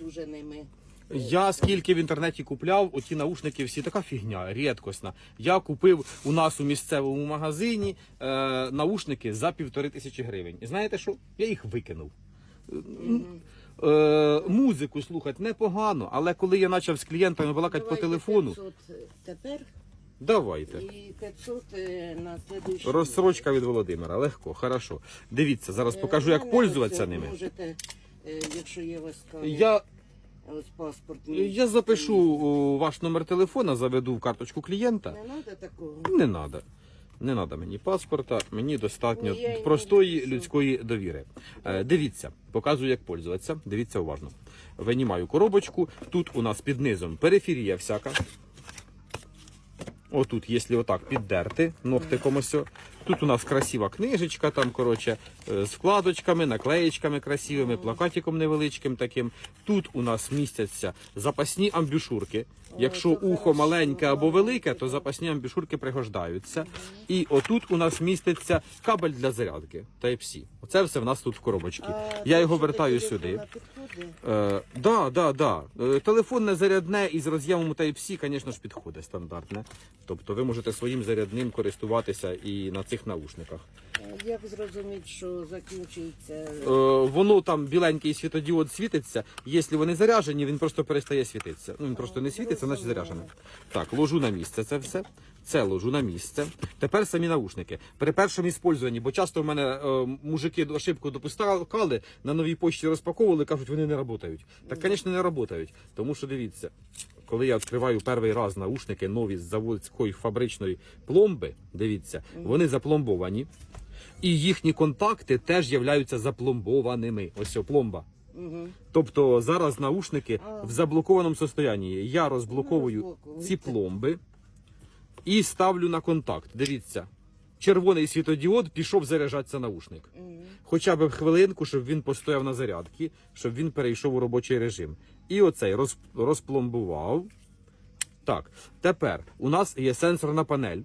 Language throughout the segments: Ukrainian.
дуже ними. Я скільки в інтернеті купляв, оті наушники всі така фігня, рідкісна. Я купив у нас у місцевому магазині е, наушники за півтори тисячі гривень. І знаєте що? Я їх викинув. Е, музику слухати непогано, але коли я почав з клієнтами балакати по телефону, 500 тепер давайте. і 500 е, на следующий. Розсрочка від Володимира, легко, хорошо. Дивіться, зараз покажу, як Е, пользуватися ними. Можете, е, якщо є у вас камера, Я, ось паспорт. я запишу о, ваш номер телефона, заведу в карточку клієнта. Не треба такого. Не треба. Не треба мені паспорта, мені достатньо я й не простої напишу. людської довіри. Е, дивіться, показую, як пользуватися. Дивіться уважно. Винімаю коробочку. Тут у нас під низом периферія всяка. Отут, якщо отак піддерти ногтиком ось. о. Тут у нас красива книжечка, там, коротше, е, з вкладочками, наклеєчками красивими, плакатиком невеличким таким. Тут у нас містяться запасні амбюшурки. Якщо ухо маленьке або велике, то запасні амбюшурки пригождаються. І отут у нас міститься кабель для зарядки Type-C. Оце все в нас тут в коробочці. Я його вертаю сюди. Е, да, да, да. Е, Телефонне зарядне із роз'ємом Type-C, звісно ж, підходить стандартне. Тобто ви можете своїм зарядним користуватися і на цих наушниках. Е, Як зрозуміти, що закінчується? Е, воно там біленький світодіод світиться. Якщо вони заряжені, він просто перестає світитися. Ну він просто не світиться, значить заряжений. Так, ложу на місце це все. Це ложу на місце. Тепер самі наушники. При першому іспользуванні, бо часто в мене е, мужики ошибку допускали, на новій почті розпаковували, кажуть, вони не працюють. Так, звісно, не працюють. Тому що дивіться, коли я відкриваю перший раз наушники нові з заводської фабричної пломби, дивіться, вони запломбовані. І їхні контакти теж являються запломбованими. Ось о, пломба. Угу. Тобто зараз наушники А. в заблокованому состоянні. Я розблоковую ці пломби і ставлю на контакт. Дивіться, червоний світодіод пішов заряджатися наушник. Хоча б хвилинку, щоб він постояв на зарядці, щоб він перейшов у робочий режим. І оцей роз, розпломбував. Так, тепер у нас є сенсорна панель.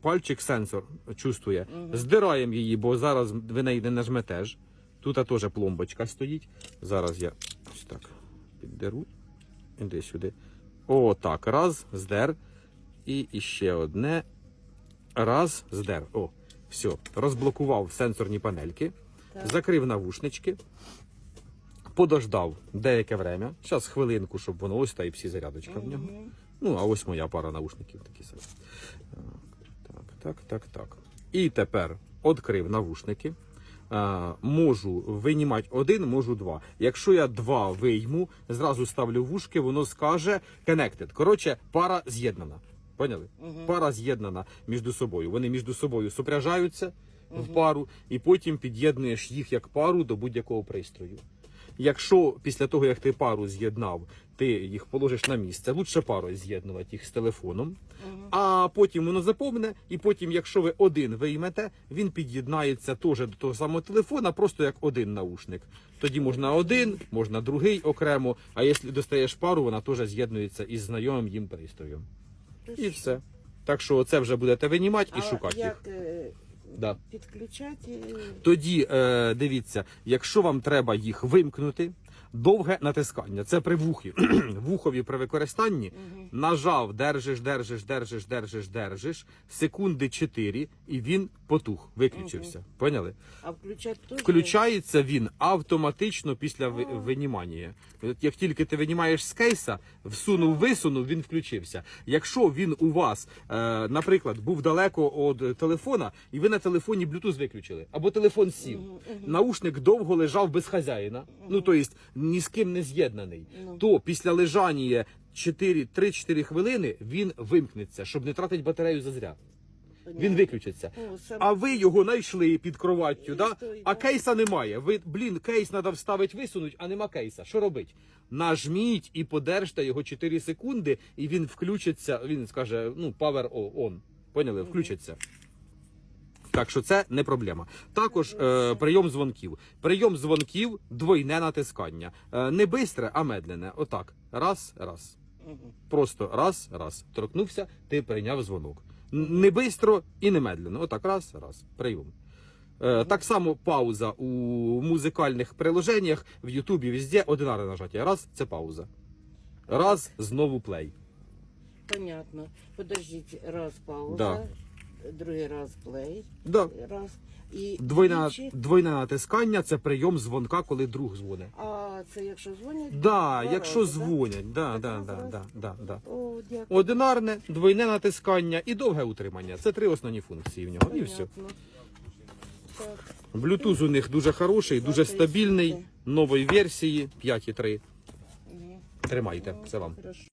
Пальчик сенсор чувствує. Здираємо її, бо зараз ви неї не нажметеш. Тут теж пломбочка стоїть. Зараз я ось так піддеру. Іди сюди. О, так. Раз, здер. І іще одне. Раз, здер. О, все. Розблокував сенсорні панельки. Закрив навушнички. Подождав деяке время. Зараз хвилинку, щоб воно ось та і всі зарядочка в нього. Ну, а ось моя пара наушників такі самі. Так, так, так, так. І тепер відкрив навушники. А, можу винімати один, можу два. Якщо я два вийму, зразу ставлю вушки, воно скаже connected. Коротше, пара з'єднана. Поняли? Пара з'єднана між собою. Вони між собою супряжаються в пару, і потім під'єднуєш їх як пару до будь-якого пристрою. Якщо після того, як ти пару з'єднав, ти їх положиш на місце, лучше парою з'єднувати їх з телефоном, а потім воно заповне, і потім, якщо ви один виймете, він під'єднається теж до того самого телефона, просто як один наушник. Тоді можна один, можна другий окремо, а якщо достаєш пару, вона теж з'єднується із знайомим їм пристроєм. І все. Так що це вже будете винімати і шукати їх. е, Да. підключати? Тоді е, дивіться, якщо вам треба їх вимкнути, довге натискання. Це при вухі. Вухові при використанні нажав, держиш, держиш, держиш, держиш, держиш, секунди 4, і він потух, виключився. Поняли? А включати теж? Включається він автоматично після ви- винімання. От Як тільки ти винімаєш з кейса, всунув, висунув, він включився. Якщо він у вас, е, наприклад, був далеко від телефона, і ви на телефоні Bluetooth виключили, або телефон сів, наушник довго лежав без хазяїна, ну тобто ні з ким не з'єднаний, то після лежання 4 3-4 хвилини він вимкнеться, щоб не тратити батарею зазря. Він виключиться. А ви його знайшли під кроваттю, да? а кейса немає. Ви, блін, кейс треба вставити, висунуть, а нема кейса. Що робить? Нажміть і подержте його 4 секунди, і він включиться. Він скаже, ну, power on. Поняли? Включиться. Так що це не проблема. Також е, прийом дзвонків. Прийом дзвонків двойне натискання. Е, не бистре, а медленне. Отак. Раз, раз. Просто раз, раз. Торкнувся, ти прийняв дзвонок. Не бистро і не медленно. Отак, раз, раз. Прийом. Е, Так само пауза у музикальних приложеннях в Ютубі везде одинарне нажаття. Раз це пауза. Раз знову плей. Понятно. Подождіть, раз пауза, Да. другий раз плей, Да. раз. І Двойне, двічі. двойне натискання це прийом дзвонка, коли друг дзвонить. А це якщо дзвонять? Да, два якщо рази, дзвонять. Да, да, да, да, да, да. О, дякую. Одинарне, двойне натискання і довге утримання. Це три основні функції в нього. І все. Понятно. Так. Bluetooth у них дуже хороший, дуже стабільний, нової версії 5.3. Тримайте, це вам. Хорошо.